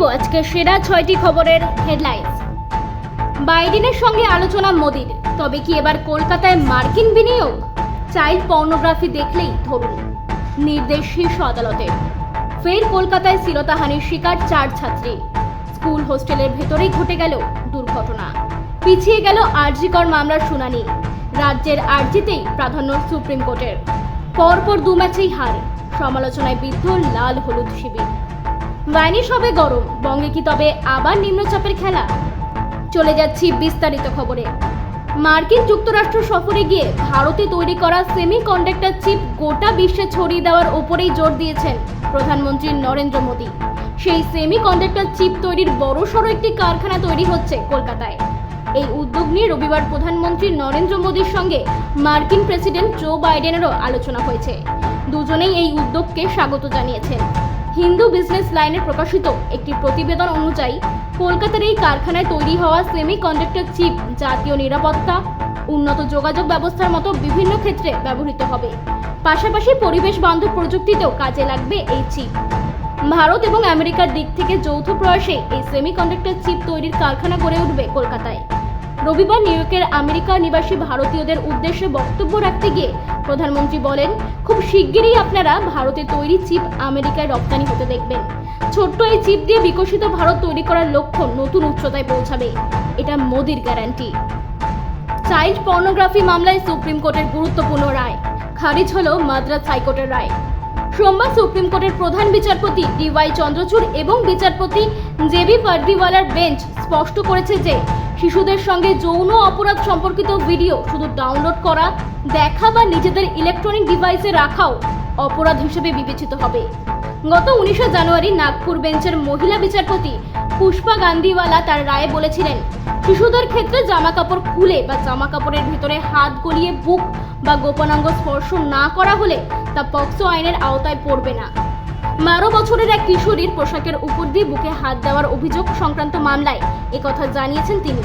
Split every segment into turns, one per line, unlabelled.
দেব আজকে সেরা ছয়টি খবরের হেডলাইন্স বাইডেনের সঙ্গে আলোচনা মোদির, তবে কি এবার কলকাতায় মার্কিন বিনিয়োগ? চাইল্ড পর্নোগ্রাফি দেখলেই ধরুন। নির্দেশ শীর্ষ আদালতের ফের কলকাতায় শ্লীলতাহানির শিকার চার ছাত্রী। স্কুল হোস্টেলের ভেতরেই ঘটে গেল দুর্ঘটনা। পিছিয়ে গেল আরজিকর মামলার শুনানি। রাজ্যের আর্জিতেই প্রাধান্য সুপ্রিম কোর্টের। পরপর দু ম্যাচেই হার। সমালোচনায় বিদ্ধ লাল হলুদ শিবির। বাহিনী সবে গরম। বঙ্গে কি তবে আবার নিম্নচাপের খেলা? চলে যাচ্ছি বিস্তারিত খবরে। মার্কিন যুক্তরাষ্ট্র সফরে গিয়ে ভারতে তৈরি করা সেমি কন্ডাক্টর চিপ গোটা বিশ্বে ছড়িয়ে দেওয়ার ওপরেই জোর দিয়েছেন প্রধানমন্ত্রী নরেন্দ্র মোদী। সেই সেমি কন্ডাক্টর চিপ তৈরির বড়সড় একটি কারখানা তৈরি হচ্ছে কলকাতায়। এই উদ্যোগ নিয়ে রবিবার প্রধানমন্ত্রী নরেন্দ্র মোদীর সঙ্গে মার্কিন প্রেসিডেন্ট জো বাইডেনেরও আলোচনা হয়েছে। দুজনেই এই উদ্যোগকে স্বাগত জানিয়েছেন। হিন্দু বিজনেস লাইনে প্রকাশিত একটি প্রতিবেদন অনুযায়ী, কলকাতার এই কারখানায় তৈরি হওয়া সেমি কন্ডাক্টর চিপ, জাতীয় নিরাপত্তা, উন্নত যোগাযোগ ব্যবস্থার মতো বিভিন্ন ক্ষেত্রে ব্যবহৃত হবে। পাশাপাশি পরিবেশ বান্ধব প্রযুক্তিতেও কাজে লাগবে এই চিপ। ভারত এবং আমেরিকার দিক থেকে যৌথ প্রয়াসে এই সেমি কন্ডাক্টর চিপ তৈরির কারখানা গড়ে উঠবে কলকাতায়। রবিবার নিউ ইয়র্কের আমেরিকা নিবাসী ভারতীয়দের উদ্দেশ্যে বক্তব্য রাখতে গিয়ে প্রধানমন্ত্রী বলেন, খুব শিগগিরই আপনারা ভারতে তৈরি চিপ আমেরিকায় রপ্তানি হতে দেখবেন। ছোট্ট এই চিপ দিয়ে বিকশিত ভারত তৈরি করার লক্ষ্য নতুন উচ্চতায় পৌঁছাবে। এটা মোদির গ্যারান্টি। চাইল্ড পর্নোগ্রাফি মামলায় সুপ্রিম কোর্টের গুরুত্বপূর্ণ রায়। খারিজ হল মাদ্রাজ হাইকোর্টের রায়। সোমবার সুপ্রিম কোর্টের প্রধান বিচারপতি ডিওয়াই চন্দ্রচূড় এবং বিচারপতি জেবি পার্দিওয়ালার বেঞ্চ স্পষ্ট করেছে যে শিশুদের সঙ্গে যৌন অপরাধ সম্পর্কিত ভিডিও শুধু ডাউনলোড করা, দেখা বা নিজেদের ইলেকট্রনিক ডিভাইসে রাখাও অপরাধ হিসেবে বিবেচিত হবে। গত উনিশে জানুয়ারি নাগপুর বেঞ্চের মহিলা বিচারপতি পুষ্পা গান্ধীওয়ালা তার রায়ে বলেছিলেন, শিশুদের ক্ষেত্রে জামা কাপড় খুলে বা জামা কাপড়ের ভিতরে হাত গলিয়ে বুক বা গোপনাঙ্গ স্পর্শ না করা হলে তা পক্সো আইনের আওতায় পড়বে না। বারো বছরের এক কিশোরীর পোশাকের উপর দিয়ে বুকে হাত দেওয়ার অভিযোগ সংক্রান্ত মামলায়। একথা জানিয়েছেন তিনি।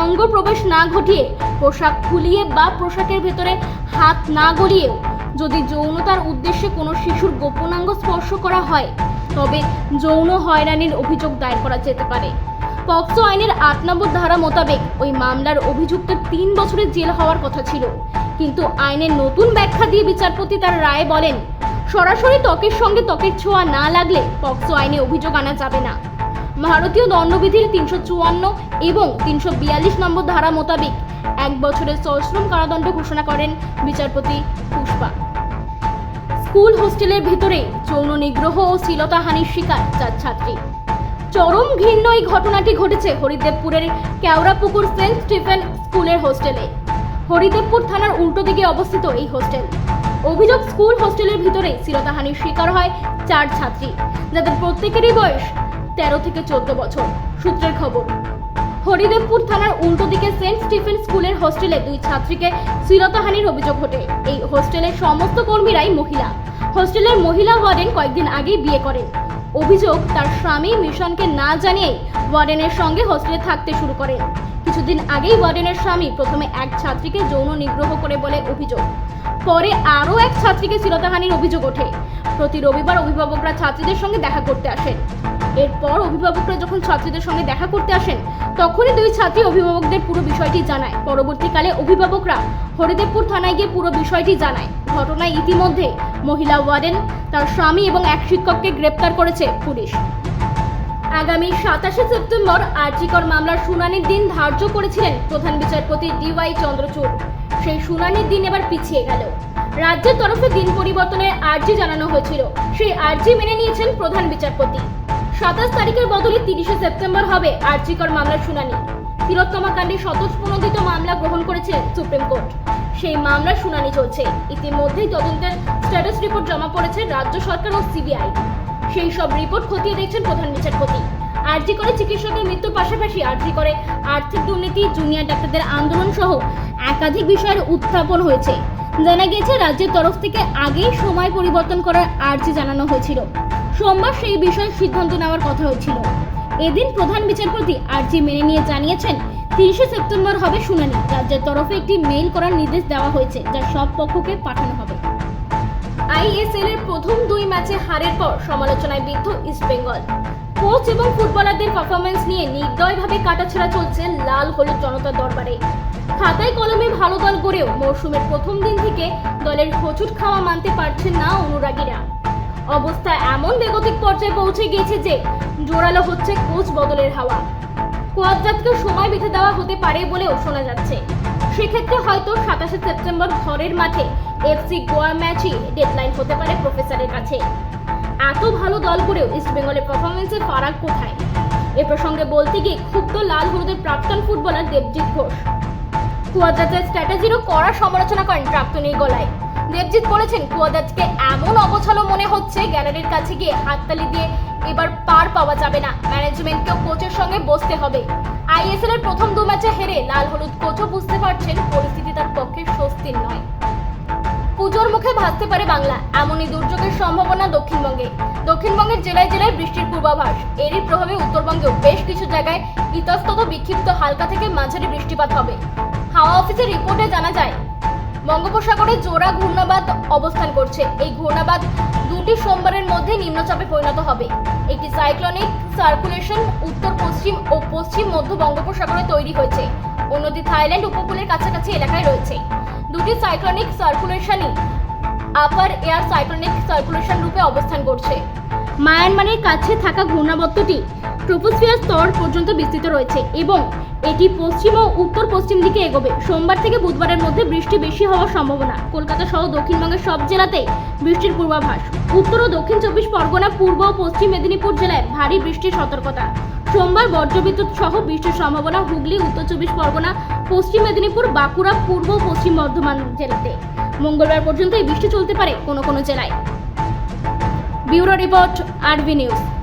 অঙ্গ প্রবেশ না ঘটিয়ে পোশাক খুলিয়ে বা পোশাকের ভেতরে হাত না গলিয়েও যদি যৌনতার উদ্দেশ্যে কোনো শিশুর গোপনাঙ্গ স্পর্শ করা হয়, তবে যৌন হয়রানির অভিযোগ দায়ের করা যেতে পারে। পক্সো আইনের আট নম্বর ধারা মোতাবেক ওই মামলার অভিযুক্ত তিন বছরের জেল হওয়ার কথা ছিল। কিন্তু আইনের নতুন ব্যাখ্যা দিয়ে বিচারপতি তার রায়ে বলেন সরাসরি ত্বকের সঙ্গে ত্বকের ছোঁয়া না লাগলে পক্সো আইনে অভিযোগ আনা যাবে না। ভারতীয় দণ্ডবিধির তিনশো চুয়ান্ন এবং তিনশো বিয়াল্লিশ নম্বর ধারা মোতাবেক এক বছরের সশ্রম কারাদণ্ড ঘোষণা করেন বিচারপতি পুষ্পা। স্কুল হোস্টেলের ভিতরে যৌন নিগ্রহ ও শ্লীলতাহানির শিকার চার ছাত্রী। চরম ঘৃণ্য এই ঘটনাটি ঘটেছে হরিদেবপুরের কেওড়াপুকুর সেন্ট স্টিফেন স্কুলের হোস্টেলে। হরিদেবপুর থানার উল্টো দিকে অবস্থিত এই হোস্টেল। অভিযোগ, স্কুল, হোস্টেলের ভিতরে শ্লীলতাহানির শিকার হয় চার ছাত্রী, যাদের প্রত্যেকেরই বয়স তেরো থেকে চোদ্দ বছর। সূত্রের খবর, হরিদেবপুর থানার উল্টো দিকে সেন্ট স্টিফেন স্কুলের হোস্টেলে দুই ছাত্রীকে শ্লীলতাহানির অভিযোগ ঘটে এই হোস্টেলের সমস্ত কর্মীরাই মহিলা। হোস্টেলের মহিলা ওয়ার্ডেন কয়েকদিন আগেই বিয়ে করেন। অভিযোগ, তার স্বামী মিশনকে না জানিয়েই ওয়ার্ডেনের সঙ্গে হোস্টেলে থাকতে শুরু করেন। কিছুদিন আগেই ওয়ার্ডেনের স্বামী প্রথমে এক ছাত্রীকে যৌন নিগ্রহ করে বলে অভিযোগ। পরে আরও এক ছাত্রীকে শ্লীলতাহানির অভিযোগ ওঠে। প্রতি রবিবার অভিভাবকরা ছাত্রীদের সঙ্গে দেখা করতে আসেন। এরপর অভিভাবকরা যখন ছাত্রীদের সঙ্গে দেখা করতে আসেন, তখনই দুই ছাত্রী অভিভাবকদের পুরো বিষয়টি জানায়। পরবর্তীকালে অভিভাবকরা হরিদেবপুর থানায় গিয়ে পুরো বিষয়টি জানায়। ঘটনায় ইতিমধ্যে মহিলা ওয়ার্ডেন, তার স্বামী এবং এক শিক্ষককে গ্রেপ্তার করেছে পুলিশ। আগামী সাতাশে সেপ্টেম্বর আর্জিকর মামলার শুনানির দিন ধার্য করেছিলেন প্রধান বিচারপতি ডিওয়াই চন্দ্রচূড়। সেই শুনানির দিন এবার পিছিয়ে গেল। রাজ্যের তরফে দিন পরিবর্তনের আর্জি জানানো হয়েছিল। সেই আর্জি মেনে নিয়েছেন প্রধান বিচারপতি। সাতাশ তারিখের বদলে তিরিশে সেপ্টেম্বর হবে আর্জিকর মামলার শুনানি। তিলোত্তমা কাণ্ডে স্বতঃস্ফূর্ণিত মামলা গ্রহণ করেছিলেন সুপ্রিম কোর্ট। সেই মামলার শুনানি চলছে। ইতিমধ্যেই তদন্তের স্ট্যাটাস রিপোর্ট জমা পড়েছে রাজ্য সরকার ও সিবিআই। সেই সব রিপোর্ট খতিয়ে দেখছেন প্রধান বিচারপতি। আরজি করে চিকিৎসকের মৃত্যুর পাশাপাশি আরজি করে আর্থিক দুর্নীতি, জুনিয়র ডাক্তারদের আন্দোলন সহ একাধিক বিষয়ের উত্থাপন হয়েছে। জানা গিয়েছে রাজ্যের তরফ থেকে আগেই সময় পরিবর্তন করার আর্জি জানানো হয়েছিল। সোমবার সেই বিষয়ে সিদ্ধান্ত নেওয়ার কথা হয়েছিল। এদিন প্রধান বিচারপতি আর্জি মেনে নিয়ে জানিয়েছেন, তিরিশে সেপ্টেম্বর হবে শুনানি। রাজ্যের তরফে একটি মেইল করার নির্দেশ দেওয়া হয়েছে, যা সব পক্ষকে পাঠানো হবে। আইএসএল এর প্রথম দুই ম্যাচে হারের পর সমালোচনায় বিদ্ধ ইস্টবেঙ্গল কোচ এবং ফুটবলারদের পারফরমেন্স নিয়ে নির্দয়ভাবে কাটাছেড়া চলছে লাল হলুদ জনতার দরবারে। খাতায় কলমে ভালো দল গড়েও মরশুমের প্রথম দিন থেকে দলের হোঁচট খাওয়া মানতে পারছেন না অনুরাগীরা। অবস্থা এমন বেগতিক পর্যায়ে পৌঁছে গিয়েছে যে জোরালো হচ্ছে কোচ বদলের হাওয়া। কোয়াদ্রাতকে সময় বেঁধে দেওয়া হতে পারে বলেও শোনা যাচ্ছে। সেক্ষেত্রে হয়তো সাতাশে সেপ্টেম্বর ঘরের মাঠে এফসি গোয়া ম্যাচই ডেডলাইন হতে পারে প্রফেসরের কাছে। এত ভালো দল করেও ইস্টবেঙ্গলের পারফরমেন্সের ফারাক কোথায়? এ প্রসঙ্গে বলতে গিয়ে ক্ষুব্ধ লাল হলুদের প্রাক্তন ফুটবলার দেবজিৎ ঘোষ। কুয়াদাতের স্ট্র্যাটেজিরও কড়া সমালোচনা করেন প্রাক্তনীর গলায়। দেবজিৎ বলেছেন, কুয়াদাতকে এমন অগোছালো মনে হচ্ছে, গ্যালারির কাছে গিয়ে হাততালি দিয়ে এবার পার পাওয়া যাবে না। ম্যানেজমেন্টকেও কোচের সঙ্গে বসতে হবে। আইএসএল এর প্রথম দু ম্যাচে হেরে লাল হলুদ কোচও বুঝতে পারছেন, পরিস্থিতি তার পক্ষে স্বস্তির নয়। পুজোর মুখে ভাসতে পারে বাংলা, এমনই দুর্যোগের সম্ভাবনা দক্ষিণবঙ্গে। দক্ষিণবঙ্গের জেলায় জেলায় বৃষ্টির পূর্বাভাস। এরই প্রভাবে উত্তরবঙ্গেও বেশ কিছু জায়গায় ইতস্তত বিক্ষিপ্ত হালকা থেকে মাঝারি বৃষ্টিপাত হবে। হাওয়া অফিসের রিপোর্টে জানা যায়, বঙ্গোপসাগরে জোড়া ঘূর্ণাবাদ অবস্থান করছে। এই ঘূর্ণাবাদ দুটি সোমবারের মধ্যে নিম্নচাপে পরিণত হবে। একটি সাইক্লোনিক সার্কুলেশন উত্তর, পশ্চিম ও পশ্চিম মধ্য বঙ্গোপসাগরে তৈরি হয়েছে। অন্যটি থাইল্যান্ড উপকূলের কাছাকাছি এলাকায় রয়েছে। দুটি সাইক্লোনিক সার্কুলেশনই আপার এয়ার সাইক্লোনিক সার্কুলেশন রূপে অবস্থান করছে। মায়ানমারের কাছে থাকা ঘূর্ণাবর্তটি ট্রোপোস্ফিয়ার স্তর পর্যন্ত বিস্তৃত রয়েছে এবং এটি পশ্চিম ও উত্তর পশ্চিম দিকে এগোবে। সোমবার থেকে বুধবারের মধ্যে বৃষ্টি বেশি হওয়ার সম্ভাবনা। কলকাতা সহ দক্ষিণবঙ্গের সব জেলাতেই বৃষ্টির পূর্বাভাস। উত্তর ও দক্ষিণ চব্বিশ পরগনা, পূর্ব ও পশ্চিম মেদিনীপুর জেলায় ভারী বৃষ্টির সতর্কতা। সোমবার বজ্রবিদ্যুৎ সহ বৃষ্টির সম্ভাবনা হুগলি, উত্তর চব্বিশ পরগনা, পশ্চিম মেদিনীপুর, বাঁকুড়া, পূর্ব ও পশ্চিম বর্ধমান জেলাতে। মঙ্গলবার পর্যন্ত এই বৃষ্টি চলতে পারে কোনো কোনো জেলায়। Bureau report ആഡ്വി news